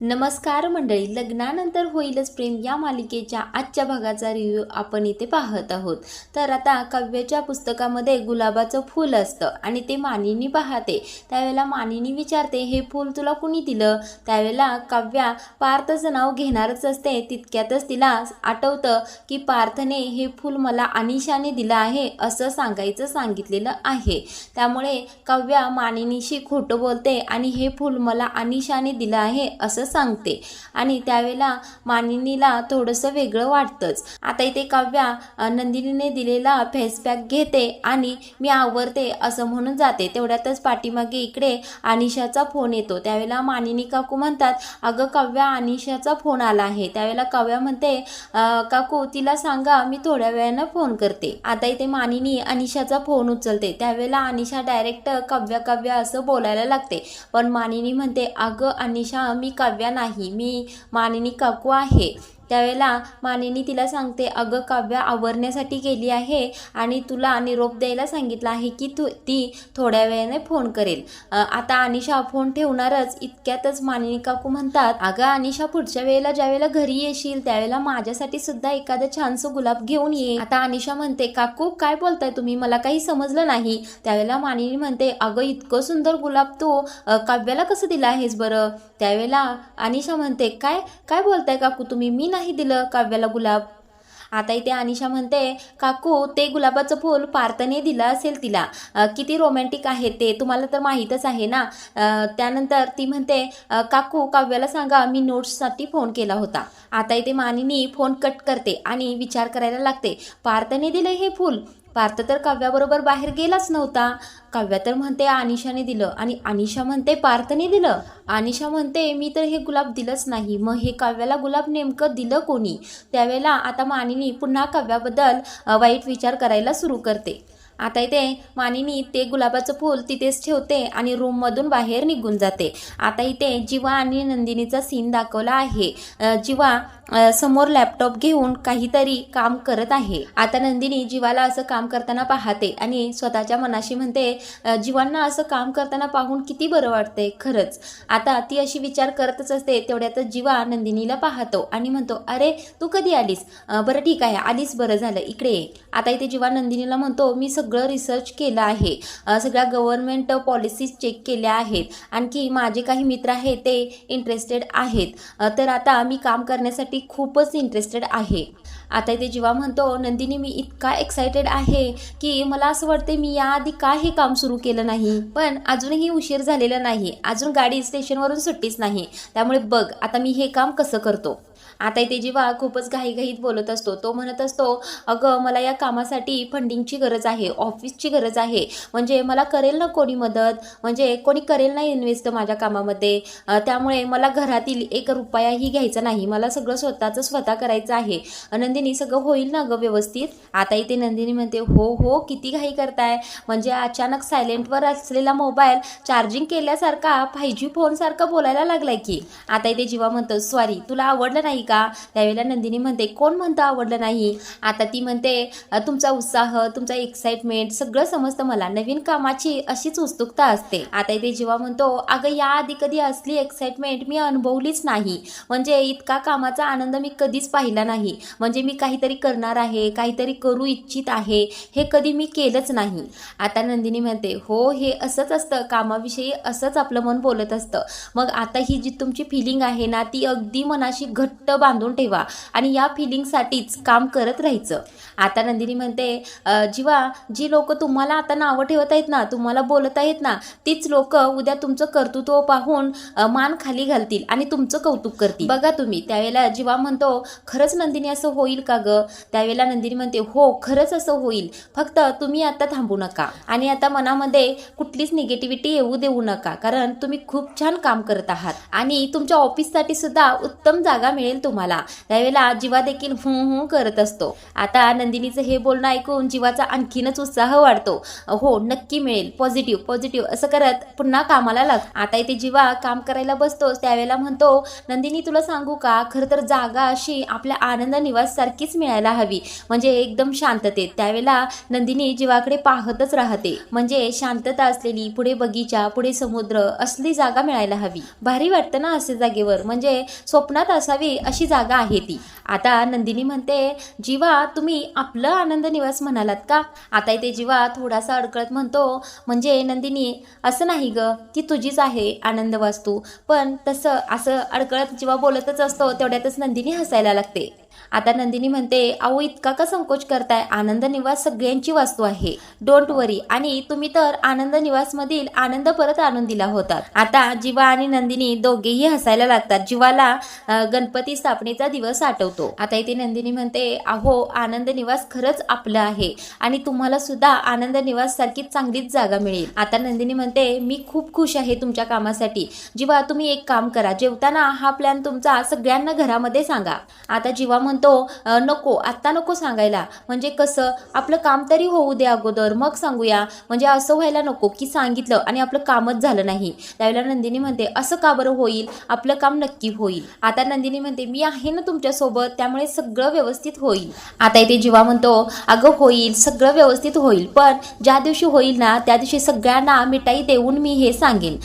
नमस्कार मंडळी लग्नानंतर होईलच प्रेम या मालिकेच्या आजच्या भागाचा रिव्ह्यू आपण इथे पाहत आहोत. तर आता काव्याच्या पुस्तकामध्ये गुलाबाचं फूल असतं आणि ते मानिनी पाहते. त्यावेळेला मानिनी विचारते हे फूल तुला कुणी दिलं? त्यावेळेला काव्या पार्थचं नाव घेणारच असते तितक्यातच तिला आठवतं की पार्थने हे फूल मला अनिशाने दिलं आहे असं सांगायचं सांगितलेलं आहे. त्यामुळे काव्या मानिनीशी खोटं बोलते आणि हे फूल मला अनिशाने दिलं आहे असं सांगते. आणि त्यावेळेला मानिनीला थोडंसं वेगळं वाटतंच. आता इथे काव्या नंदिनीने दिलेला फेस पॅक घेते आणि मी आवरते असं म्हणून जाते. तेवढ्यातच पाठीमागे इकडे अनिशाचा फोन येतो. त्यावेळेला मानिनी काकू म्हणतात अगं काव्या अनिशाचा फोन आला आहे. त्यावेळेला काव्या म्हणते काकू तिला सांगा मी थोड्या वेळानं फोन करते. आता इथे मानिनी अनिशाचा फोन उचलते. त्यावेळेला अनिशा डायरेक्ट काव्या काव्या असं बोलायला लागते. पण मानिनी म्हणते अगं अनिशा मी काव्या नाही मी मानिनी काकू आहे. त्यावेळेला मानिनी तिला सांगते अगं काव्या आवरण्यासाठी गेली आहे आणि तुला निरोप द्यायला सांगितलं आहे की तू ती थोड्या वेळाने फोन करेल. आता अनिशा फोन ठेवणारच इतक्यातच मानिनी काकू म्हणतात अगं अनिशा पुढच्या वेळेला ज्यावेळेला घरी येशील त्यावेळेला माझ्यासाठी सुद्धा एखादं छानसं गुलाब घेऊन ये. आता अनिशा म्हणते काकू काय बोलताय तुम्ही? मला काही समजलं नाही. त्यावेळेला मानिनी म्हणते अगं इतकं सुंदर गुलाब तू काव्याला कसं दिलं आहेस बरं? त्यावेळेला अनिशा म्हणते काय काय बोलताय काकू तुम्ही? मी नाही दिलं काव्याला गुलाब. आता इथे अनिशा म्हणते काकू ते गुलाबाचं फूल पार्थने दिलं असेल तिला. अ, किती रोमॅन्टिक आहे ते. तुम्हाला तर माहीतच आहे ना. अ, त्यानंतर ती म्हणते अ, काकू काव्याला सांगा मी नोट्ससाठी फोन केला होता. आता इथे मानिनी फोन कट करते आणि विचार करायला लागते पार्थने दिलं हे फूल? पार्थ तर काव्याबरोबर बाहेर गेलाच नव्हता. काव्या तर म्हणते अनिशाने दिलं आणि अनिशा म्हणते पार्थने दिलं. अनिशा म्हणते मी तर हे गुलाब दिलंच नाही. मग हे काव्याला गुलाब नेमकं दिलं कोणी? त्यावेळेला आता मानिनी पुन्हा काव्याबद्दल वाईट विचार करायला सुरू करते. आता इथे मानिनी ते गुलाबाचं फूल तिथेच ठेवते आणि रूममधून बाहेर निघून जाते. आता इथे जिवा आणि नंदिनीचा सीन दाखवला आहे. जिवा समोर लॅपटॉप घेऊन काहीतरी काम करत आहे. आता नंदिनी जीवाला असं काम करताना पाहते आणि स्वतःच्या मनाशी म्हणते जीवांना असं काम करताना पाहून किती बरं वाटते खरंच. आता ती अशी विचार करतच असते तेवढ्यातच जीवा नंदिनीला पाहतो आणि म्हणतो अरे तू कधी आलीस? बरं ठीक आहे आलीस बरं झालं इकडे आता इथे जीवा नंदिनीला म्हणतो मी सगळं रिसर्च केलं आहे. सगळ्या गव्हर्नमेंट पॉलिसीज चेक केल्या आहेत. आणखी माझे काही मित्र आहेत ते इंटरेस्टेड आहेत. तर आता मी काम करण्यासाठी खूपच इंटरेस्टेड आहे. आता इथे जेव्हा म्हणतो नंदिनी मी इतका एक्सायटेड आहे की मला असं वाटते मी याआधी का हे काम सुरू केलं नाही? पण अजूनही उशीर झालेला नाही. अजून गाडी स्टेशनवरून सुट्टीच नाही. त्यामुळे बघ आता मी हे काम कसं करतो? आता इथे जीवा खूपच घाईघाईत बोलत असतो तो म्हणत असतो अगं मला या कामासाठी फंडिंगची गरज आहे ऑफिसची गरज आहे. म्हणजे मला करेल ना कोणी मदत? म्हणजे कोणी करेल ना इन्व्हेस्ट माझ्या कामामध्ये? त्यामुळे मला घरातील एक रुपयाही घ्यायचा नाही. मला सगळं स्वतःचं स्वतः करायचं आहे. नंदिनी सगळं होईल ना गं व्यवस्थित? आता इथे नंदिनी म्हणते हो हो किती घाई करताय. म्हणजे अचानक सायलेंटवर असलेला मोबाईल चार्जिंग केल्यासारखा फाय जी फोनसारखा बोलायला लागलाय की. आता इथे जीवा म्हणतो सॉरी तुला आवडलं नाही का? त्यावेळेला नंदिनी म्हणते कोण म्हणतं आवडलं नाही? आता ती म्हणते तुमचा उत्साह तुमचा एक्साइटमेंट सगळं समजतं मला. नवीन कामाची अशीच उत्सुकता असते. आता इथे जेव्हा म्हणतो अगं याआधी कधी असली एक्साइटमेंट मी अनुभवलीच नाही. म्हणजे इतका कामाचा आनंद मी कधीच पाहिला नाही. म्हणजे मी काहीतरी करणार आहे काहीतरी करू इच्छित आहे हे कधी मी केलंच नाही. आता नंदिनी म्हणते हो हे असंच असतं. कामाविषयी असंच आपलं मन बोलत असतं. मग आता ही जी तुमची फिलिंग आहे ना ती अगदी मनाशी घट्ट बांधून ठेवा आणि या फिलिंगसाठीच काम करत राहायचं. आता नंदिनी म्हणते जीवा जी लोक तुम्हाला आता नावं ठेवत आहेत ना तुम्हाला बोलत आहेत ना तीच लोक उद्या तुमचं कर्तृत्व पाहून मान खाली घालतील आणि तुमचं कौतुक करतील. बघा तुम्ही त्यावेळेला जीवा म्हणतो खरंच नंदिनी असं होईल का ग? त्यावेळेला नंदिनी म्हणते हो खरंच असं होईल. फक्त तुम्ही आता थांबू नका आणि आता मनामध्ये कुठलीच निगेटिव्हिटी येऊ देऊ नका कारण तुम्ही खूप छान काम करत आहात आणि तुमच्या ऑफिससाठी सुद्धा उत्तम जागा मिळेल तुम्हाला. त्यावेळेला जीवा देखील हुं हुं करत असतो. आता नंदिनीचं हे बोलणं ऐकून जीवाचा आणखीनच उत्साह वाढतो. हो नक्की मिळेल. पॉझिटिव्ह पॉझिटिव्ह असं करत पुन्हा कामाला लाग आता इथे जीवा काम करायला बसतोच. त्यावेळेला म्हणतो नंदिनी तुला सांगू का? खरं तर जागा अशी आपल्या आनंद निवास सारखीच मिळायला हवी. म्हणजे एकदम शांततेत. त्यावेळेला नंदिनी जीवाकडे पाहतच राहते. म्हणजे शांतता असलेली पुढे बगीचा पुढे समुद्र असली जागा मिळायला हवी. भारी वाटतं ना असे जागेवर. म्हणजे स्वप्नात असावी अशी जागा आहे ती. आता नंदिनी म्हणते जीवा तुम्ही आपलं आनंद निवास म्हणालात का? आता इथे जीवा थोडासा अडकळत म्हणतो म्हणजे नंदिनी असं नाही ग ती तुझीच आहे आनंद वास्तू पण तसं असं अडकळत जीवा बोलतच असतो तेवढ्यातच नंदिनी हसायला लागते. आता नंदिनी म्हणते अहो इतका का संकोच करताय? आनंद निवास सगळ्यांची वास्तू आहे. डोंट वरी आणि तुम्ही तर आनंद निवास मधील आनंद परत आणून दिला होता आता जीवा आणि नंदिनी दोघेही हसायला लागतात. जीवाला गणपती स्थापनेचा दिवस आठवतो. आता इथे नंदिनी म्हणते अहो आनंद निवास खरंच आपलं आहे आणि तुम्हाला सुद्धा आनंद निवास सारखी चांगलीच जागा मिळेल. आता नंदिनी म्हणते मी खूप खुश आहे तुमच्या कामासाठी. जीवा तुम्ही एक काम करा. जेवताना हा प्लॅन तुमचा सगळ्यांना घरामध्ये सांगा. आता जीवा म्हणतो नको आत्ता नको सांगायला. म्हणजे कसं आपलं काम तरी होऊ दे अगोदर मग सांगूया. म्हणजे असं व्हायला नको की सांगितलं आणि आपलं कामच झालं नाही. त्यावेळेला नंदिनी म्हणते असं का बरं होईल? आपलं काम नक्की होईल. आता नंदिनी म्हणते मी आहे ना तुमच्यासोबत त्यामुळे सगळं व्यवस्थित होईल. आता इथे जीवा म्हणतो अगं होईल सगळं व्यवस्थित होईल पण ज्या दिवशी होईल ना त्या दिवशी सगळ्यांना मिठाई देऊन मी हे सांगेन.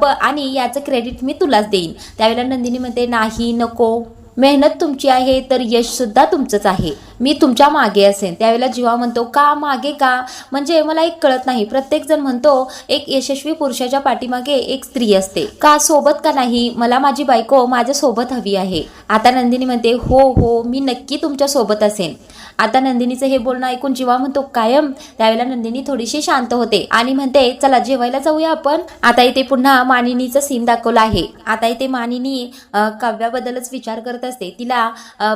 प आणि याचं क्रेडिट मी तुलाच देईन. त्यावेळेला नंदिनी म्हणते नाही नको. मेहनत तुमची आहे तर यश सुद्धा तुमचंच आहे. मी तुमच्या मागे असेन. त्यावेळेला जीवा म्हणतो का मागे का? म्हणजे मला एक कळत नाही. प्रत्येक जण म्हणतो एक यशस्वी पुरुषाच्या पाठीमागे एक स्त्री असते. का सोबत का नाही? मला माझी बायको माझ्या सोबत हवी आहे. आता नंदिनी म्हणते हो हो मी नक्की तुमच्यासोबत असेन. आता नंदिनीचं हे बोलणं ऐकून जीवा म्हणतो कायम. त्यावेळेला नंदिनी थोडीशी शांत होते आणि म्हणते चला जेवायला जाऊया आपण. आता इथे पुन्हा मानिनीचं सीन दाखवलं आहे. आता इथे मानिनी काव्याबद्दलच विचार करत असते. तिला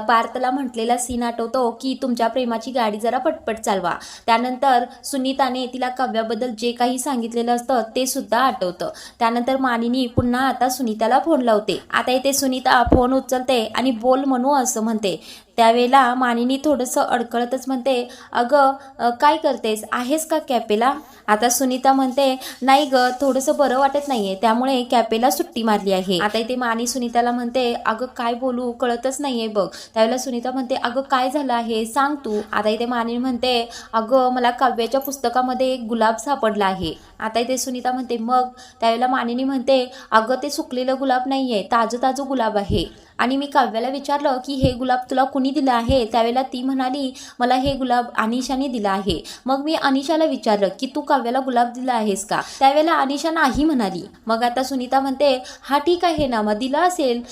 पार्थला म्हटलेला सीन आठवतो. की तुमच्या प्रेमाची गाडी जरा पटपट चालवा. त्यानंतर सुनीताने तिला काव्याबद्दल जे काही सांगितलेलं असतं ते सुद्धा आठवतं. त्यानंतर मानिनी पुन्हा आता सुनीताला फोन लावते. आता इथे सुनीता फोन उचलते आणि बोल म्हणू असं म्हणते. त्यावेळेला मानिनी थोडंसं अडकळतच म्हणते अगं काय करतेस? आहेस का कॅपेला आता सुनीता म्हणते नाही ग थोडंसं बरं वाटत नाहीये त्यामुळे कॅपेला सुट्टी मारली आहे. आता इथे मानी सुनीताला म्हणते अगं काय बोलू? कळतच नाहीये बघ. त्यावेळेला सुनीता म्हणते अगं काय झालं आहे? सांग तू. आता इथे मानी म्हणते अगं मला काव्याच्या पुस्तकामध्ये एक गुलाब सापडला आहे. आता इथे सुनीता म्हणते मग? त्यावेळेला मानिनी म्हणते अगं ते सुकलेलं गुलाब नाहीये ताजं ताजं गुलाब आहे. आणि मी काव्याला विचारलं की हे गुलाब तुला कुणी दिलं आहे? त्यावेळेला ती म्हणाली मला हे गुलाब अनिशाने दिलं आहे. मग मी अनिशाला विचारलं की तू काव्याला गुलाब दिला आहेस का? त्यावेळेला अनिशा नाही म्हणाली. मग आता सुनीता म्हणते हा ठीक आहे ना मग दिला असेल.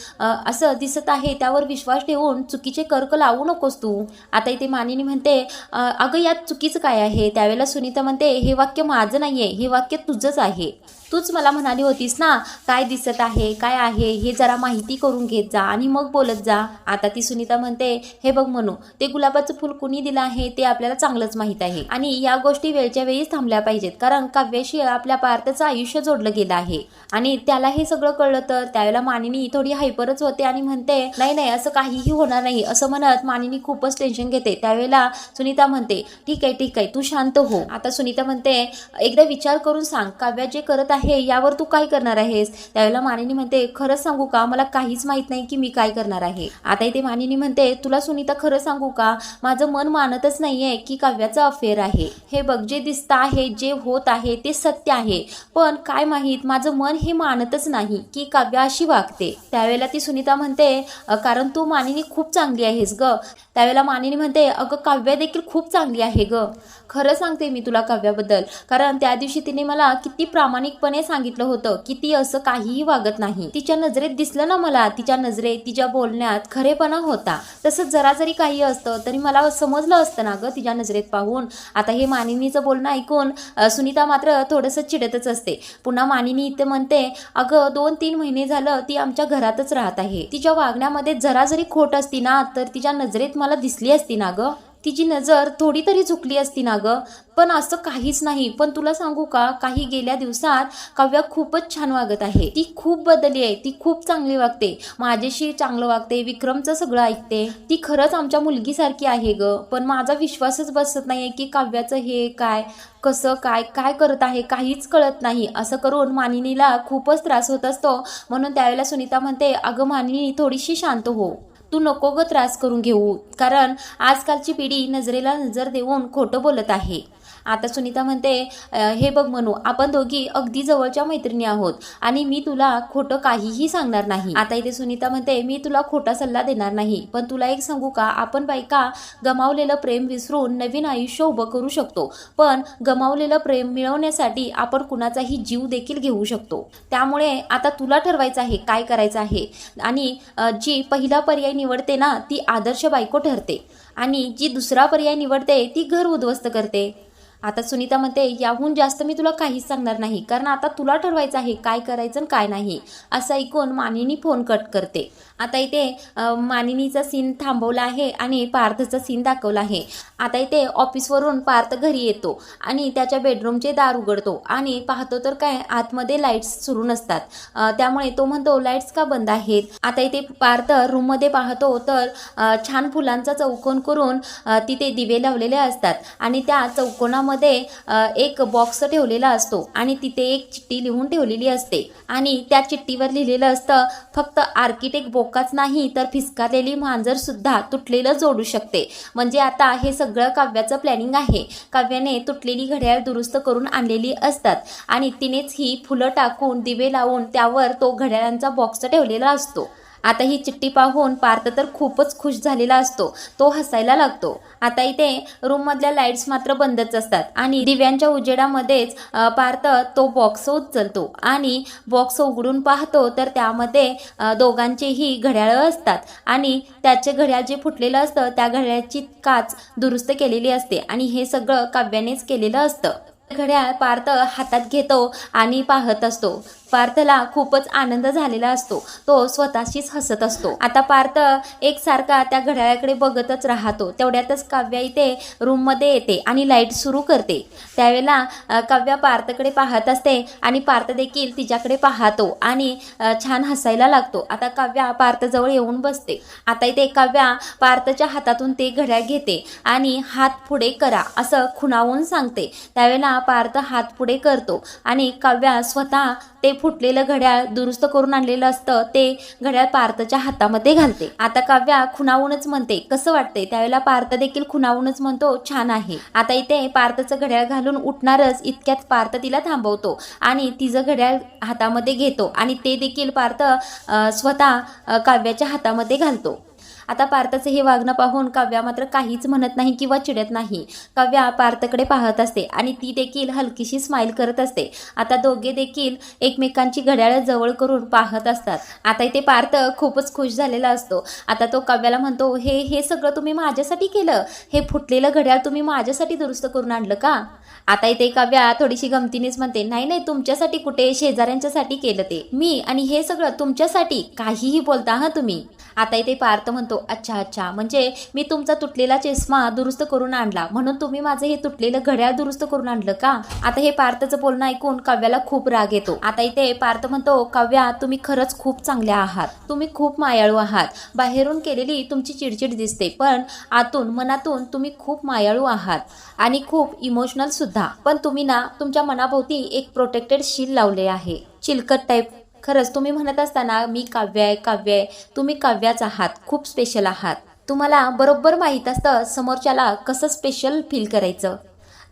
असं दिसत आहे त्यावर विश्वास ठेवून चुकीचे कर्क लावू नकोस तू. आता इथे मानिनी म्हणते अगं यात चुकीचं काय आहे? त्यावेळेला सुनीता म्हणते हे वाक्य माझं नाहीये हे वाक्य तुझंच आहे. तूच मला म्हणाली होतीस ना काय दिसत आहे काय आहे हे जरा माहिती करून घेत जा आणि मग बोलत जा. आता ती सुनीता म्हणते हे बघ म्हणू ते गुलाबाचं फुल कुणी दिलं आहे ते आपल्याला चांगलंच माहीत आहे. आणि या गोष्टी वेळच्या वेळीच थांबल्या पाहिजेत कारण काव्याशी आपल्या पार्थचं आयुष्य जोडलं गेलं आहे. आणि त्याला हे सगळं कळलं तर त्यावेळेला मानिनी थोडी हायपरच होते आणि म्हणते नाही नाही असं काहीही होणार नाही. असं म्हणत मानिनी खूपच टेन्शन घेते. त्यावेळेला सुनीता म्हणते ठीक आहे ठीक आहे तू शांत हो. आता सुनीता म्हणते एकदा विचार करून सांग काव्या जे करत आहे यावर तू काय करणार आहेस? त्यावेळेला मानिनी म्हणते खरंच सांगू का? मला काहीच माहीत नाही की मी काय करणार आहे? आता इथे मानिनी म्हणते तुला सुनीता खरं सांगू का? माझं मन मानतच नाहीये की काव्याचा अफेअर आहे. हे बघ जे दिसतं आहे जे होत आहे ते सत्य आहे. पण काय माहीत माझं मन हे मानतच नाही की काव्या अशी वागते. त्यावेळेला ती सुनीता म्हणते कारण तू मानिनी खूप चांगली आहेस ग. त्यावेळेला मानिनी म्हणते अगं काव्या देखील खूप चांगली आहे ग. खरं सांगते मी तुला काव्याबद्दल. कारण त्या दिवशी तिने मला किती प्रामाणिकपणे सांगितलं होतं की ती असं काहीही वागत नाही. तिच्या नजरेत दिसलं ना मला तिच्या नजरेत तिच्या बोलण्यात खरेपणा होता. तसंच जरा जरी काही असतं तरी मला समजलं असतं ना ग तिच्या नजरेत पाहून. आता हे मानिनीचं बोलणं ऐकून सुनीता मात्र थोडंसं चिडतच असते. पुन्हा मानिनी इथे म्हणते अगं दोन तीन महिने झालं ती आमच्या घरातच राहत आहे. तिच्या वागण्यामध्ये जरा जरी खोट असती ना तर तिच्या नजरेत मला दिसली असती ना गं. तिची नजर थोडी तरी झुकली असती ना गं. पण असं काहीच नाही. पण तुला सांगू का काही गेल्या दिवसात काव्या खूपच छान वागत आहे. ती खूप बदलली आहे. ती खूप चांगली वागते. माझ्याशी चांगलं वागते. विक्रमचं सगळं ऐकते. ती खरंच आमच्या मुलगीसारखी आहे ग. पण माझा विश्वासच बसत नाहीये की काव्याचं हे काय कसं काय काय करत आहे काहीच कळत नाही. असं करून मानिनीला खूपच त्रास होत असतो. म्हणून त्यावेळेला सुनीता म्हणते अगं मानिनी थोडीशी शांत हो. तू नको ग त्रास करून घेऊ. कारण आजकालची पिढी नजरेला नजर देऊन खोटं बोलत आहे. आता सुनीता म्हणते हे बघ म्हणू आपण दोघी अगदी जवळच्या मैत्रिणी आहोत आणि मी तुला खोटं काहीही सांगणार नाही. आता इथे सुनीता म्हणते मी तुला खोटा सल्ला देणार नाही पण तुला एक सांगू का? आपण बायका गमावलेलं प्रेम विसरून नवीन आयुष्य उभं करू शकतो पण गमावलेलं प्रेम मिळवण्यासाठी आपण कुणाचाही जीव देखील घेऊ शकतो. त्यामुळे आता तुला ठरवायचं आहे काय करायचं आहे? आणि जी पहिला पर्याय निवडते ना ती आदर्श बायको ठरते. आणि जी दुसरा पर्याय निवडते ती घर उद्ध्वस्त करते. आता सुनीता म्हणते याहून जास्त मी तुला काहीच सांगणार नाही. कारण आता तुला ठरवायचं आहे काय करायचं आणि काय नाही. असं ऐकून मानिनी फोन कट करते. आता इथे मानिनीचा सीन थांबवला आहे आणि पार्थचा सीन दाखवला आहे. आता इथे ऑफिसवरून पार्थ घरी येतो आणि त्याच्या बेडरूमचे दार उघडतो आणि पाहतो तर काय आतमध्ये लाईट्स सुरू नसतात. त्यामुळे तो म्हणतो लाईट्स का बंद आहेत? आता इथे पार्थ रूममध्ये पाहतो तर छान फुलांचा चौकोन करून तिथे दिवे लावलेले असतात आणि त्या चौकोनामध्ये अ, एक बॉक्स ठेवलेला असतो आणि तिथे एक चिठ्ठी लिहून ठेवलेली असते. आणि त्या चिठ्ठीवर लिहिलेलं असतं फक्त आर्किटेक्ट बोकाच नाही तर फिसकारलेली मांजर सुद्धा तुटलेलं जोडू शकते. म्हणजे आता हे सगळं काव्याचं प्लॅनिंग आहे. काव्याने तुटलेली घड्याळ दुरुस्त करून आणलेली असतात. आणि तिनेच ही फुलं टाकून दिवे लावून त्यावर तो घड्याळांचा बॉक्स ठेवलेला असतो. आता ही चिठ्ठी पाहून पार्थ तर खूपच खुश झालेला असतो. तो हसायला लागतो. आता इथे रूममधल्या लाईट्स मात्र बंदच असतात. आणि दिव्यांच्या उजेडामध्येच पार्थ तो बॉक्स उचलतो. आणि बॉक्स उघडून पाहतो तर त्यामध्ये दोघांचेही घड्याळं असतात. आणि त्याचे घड्याळ जे फुटलेलं असतं त्या घड्याळाची काच दुरुस्त केलेली असते. आणि हे सगळं काव्यानेच केलेलं असतं. घड्याळ पार्थ हातात घेतो आणि पाहत असतो. पार्थला खूपच आनंद झालेला असतो. तो स्वतःशीच हसत असतो. आता पार्थ एकसारखा त्या घड्याळाकडे बघतच राहतो. तेवढ्यातच काव्या इथे रूममध्ये येते आणि लाइट सुरू करते. त्यावेळेला काव्या पार्थकडे पाहत असते आणि पार्थ देखील तिच्याकडे पाहतो आणि छान हसायला लागतो. आता काव्या पार्थजवळ येऊन बसते. आता इथे काव्या पार्थच्या हातातून ते घड्याळ घेते आणि हात पुढे करा असं खुणावून सांगते. त्यावेळेला पार्थ हात पुढे करतो आणि काव्या स्वतः ते फुटलेलं घड्याळ दुरुस्त करून आणलेलं असतं ते घड्याळ पार्थच्या हातामध्ये घालते. आता काव्या खुणावूनच म्हणते कसं वाटते त्यावेळेला पार्थ देखील खुणावूनच म्हणतो छान आहे. आता इथे पार्थचं घड्याळ घालून उठणारच इतक्यात पार्थ तिला थांबवतो आणि तिचं घड्याळ हातामध्ये घेतो आणि ते देखील पार्थ स्वतः काव्याच्या हातामध्ये घालतो. आता पार्थचं हे वागणं पाहून काव्या मात्र काहीच म्हणत नाही किंवा चिडत नाही. काव्या पार्थकडे पाहत असते आणि ती देखील हलकीशी स्माईल करत असते. आता दोघे देखील एकमेकांची घड्याळं जवळ करून पाहत असतात. आता इथे पार्थ खूपच खुश झालेला असतो. आता तो काव्याला म्हणतो हे हे सगळं तुम्ही माझ्यासाठी केलं? हे फुटलेलं घड्याळ तुम्ही माझ्यासाठी दुरुस्त करून आणलं का? आता इथे काव्या थोडीशी गमतीनेच म्हणते नाही नाही तुमच्यासाठी कुठे शेजाऱ्यांच्यासाठी केलं ते. मी आणि हे सगळं तुमच्यासाठी. काहीही बोलता हा तुम्ही. आता इथे पार्थ म्हणतो अच्छा अच्छा म्हणजे मी तुमचा तुटलेला चष्मा दुरुस्त करून आणला. म्हणून तुम्ही माझं हे तुटलेलं घड्याळ दुरुस्त करून आणलं का? आता हे पार्थचं बोलणं ऐकून काव्याला खूप राग येतो. आता इथे पार्थ म्हणतो काव्या तुम्ही खरंच खूप चांगल्या आहात. तुम्ही खूप मायाळू आहात. बाहेरून केलेली तुमची चिडचिड दिसते पण आतून मनातून तुम्ही खूप मायाळू आहात. आणि खूप इमोशनल सुद्धा. पण तुम्ही ना तुमच्या मनाभोवती एक प्रोटेक्टेड शील लावले आहे. चिलकट टाईप खरंच तुम्ही म्हणत असताना मी काव्य आहे काव्य आहे. तुम्ही काव्याच आहात खूप स्पेशल आहात. तुम्हाला बरोबर माहीत असतं समोरच्याला कसं स्पेशल फील करायचं.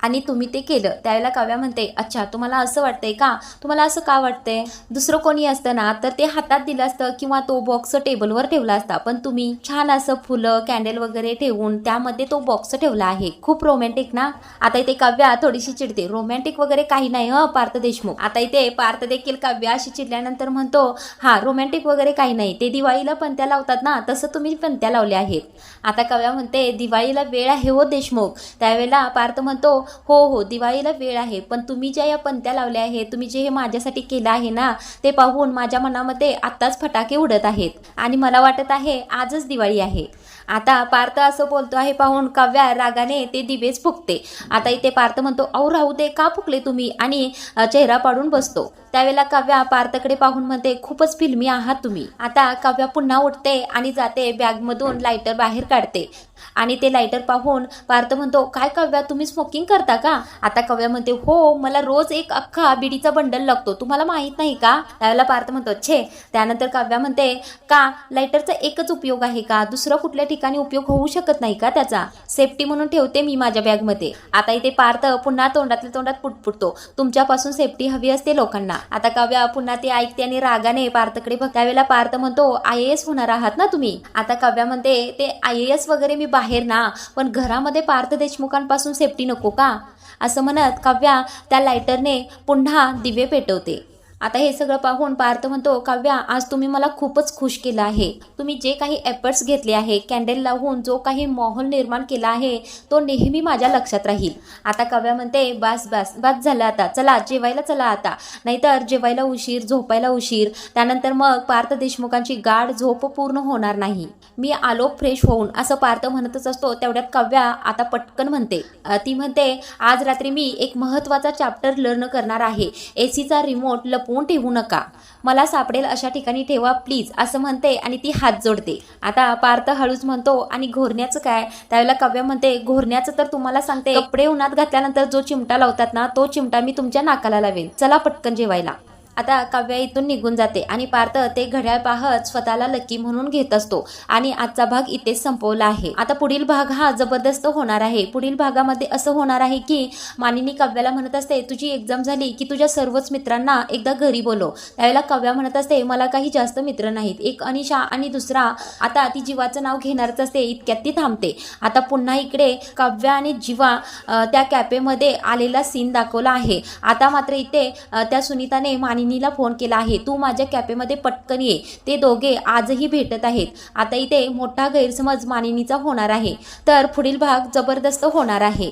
आणि तुम्ही ते केलं. त्यावेळेला काव्या म्हणते अच्छा तुम्हाला असं वाटतंय का? तुम्हाला असं का वाटतंय? दुसरं कोणी असतं ना तर ते हातात दिलं असतं किंवा तो बॉक्स टेबलवर ठेवला असता. पण तुम्ही छान असं फुलं कॅन्डल वगैरे ठेवून त्यामध्ये तो बॉक्स ठेवला आहे. खूप रोमॅन्टिक ना? आता इथे काव्या थोडीशी चिडते. रोमॅन्टिक वगैरे काही नाही ह पार्थ देशमुख. आता इथे पार्थ देखील काव्या अशी चिडल्यानंतर म्हणतो हा रोमॅन्टिक वगैरे काही नाही. ते दिवाळीला पणत्या लावतात ना तसं तुम्ही पणत्या लावल्या आहेत. आता काव्या म्हणते दिवाळीला वेळ आहे हो देशमुख. त्यावेळेला पार्थ म्हणतो हो हो दिवाळीला वेळ आहे पण तुम्ही ज्या या पंत्या लावल्या आहेत तुम्ही जे हे माझ्यासाठी केलं आहे ना ते पाहून माझ्या मनामध्ये आत्ताच फटाके उडत आहेत. आणि मला वाटत आहे आजच दिवाळी आहे. आता पार्थ असं बोलतो आहे पाहून काव्या रागाने ते दिवेच फुकते. आता इथे पार्थ म्हणतो अहो राहू दे का फुकले तुम्ही? आणि चेहरा पाडून बसतो. त्यावेळेला काव्या पार्थकडे पाहून म्हणते खूपच फिल्मी आहात तुम्ही. आता काव्या पुन्हा उठते आणि जाते बॅगमधून लायटर बाहेर काढते. आणि ते लायटर पाहून पार्थ म्हणतो काय काव्या तुम्ही स्मोकिंग करता का? आता काव्या म्हणते हो मला रोज एक अख्खा बिडीचा बंडल लागतो. तुम्हाला माहीत नाही का? त्यावेळेला पार्थ म्हणतो छे. त्यानंतर काव्या म्हणते का लायटरचा एकच उपयोग आहे का? दुसरा कुठल्या ठिकाणी उपयोग होऊ शकत नाही का त्याचा? सेफ्टी म्हणून ठेवते मी माझ्या बॅगमध्ये. आता इथे पार्थ पुन्हा तोंडातल्या तोंडात पुटपुटतो. तुमच्यापासून सेफ्टी हवी असते लोकांना. आता काव्या पुन्हा ते ऐकते आणि रागाने पार्थकडे बघ. त्यावेळेला पार्थ म्हणतो आय एस होणार आहात ना तुम्ही? आता काव्या म्हणते ते आय एस वगैरे मी बाहेर ना पण घरामध्ये पार्थ देशमुखांपासून सेफ्टी नको का? असं म्हणत काव्या त्या लायटरने पुन्हा दिवे पेटवते. आता हे सगळं पाहून पार्थ म्हणतो काव्या आज तुम्ही मला खूपच खुश केलं आहे. तुम्ही जे काही एफर्ट्स घेतले आहे कॅन्डल लावून जो काही माहोल निर्माण केला आहे तो नेहमी माझ्या लक्षात राहील. आता काव्या म्हणते बस बस बस झालं आता. चला जेवायला चला आता. नाहीतर जेवायला उशीर झोपायला उशीर. त्यानंतर मग पार्थ देशमुखांची गाढ झोप पूर्ण होणार नाही. मी आलो फ्रेश होऊन असं पार्थ म्हणतच असतो. तेवढ्यात काव्या आता पटकन म्हणते. ती म्हणते आज रात्री मी एक महत्त्वाचा चॅप्टर लर्न करणार आहे. एसीचा रिमोट लप लपवून ठेवू नका. मला सापडेल अशा ठिकाणी ठेवा प्लीज असं म्हणते आणि ती हात जोडते. आता पार्थ हळूच म्हणतो आणि घोरण्याचं काय? त्यावेळेला काव्या म्हणते घोरण्याचं तर तुम्हाला सांगते. कपडे उन्हात घातल्यानंतर जो चिमटा लावतात ना तो चिमटा मी तुमच्या नाकाला लावेल चला पटकन जेवायला. आता काव्या इथून निघून जाते आणि पार्थ ते घड्याळ पाहत स्वतःला लकी म्हणून घेत असतो आणि आजचा भाग इथेच संपवला आहे. आता पुढील भाग हा जबरदस्त होणार आहे. पुढील भागामध्ये असं होणार आहे की मानिनी काव्याला म्हणत असते तुझी एक्झाम झाली की तुझ्या सर्वच मित्रांना एकदा घरी बोलव. त्यावेळेला काव्या म्हणत असते मला काही जास्त मित्र नाहीत. एक अनिशा आणि दुसरा आता ती जीवाचं नाव घेणारच असते इतक्यात ती थांबते. आता पुन्हा इकडे काव्या आणि जीवा त्या कॅफेमध्ये आलेला सीन दाखवला आहे. आता मात्र इथे त्या सुनीताने मानिनी मानिनीला फोन केला आहे. तू माझ्या कॅफेमध्ये पटकन ये. ते दोघे आजही भेटत आहेत. आता इथे मोठा गैरसमज मानिनीचा होणार आहे. तर पुढील भाग जबरदस्त होणार आहे.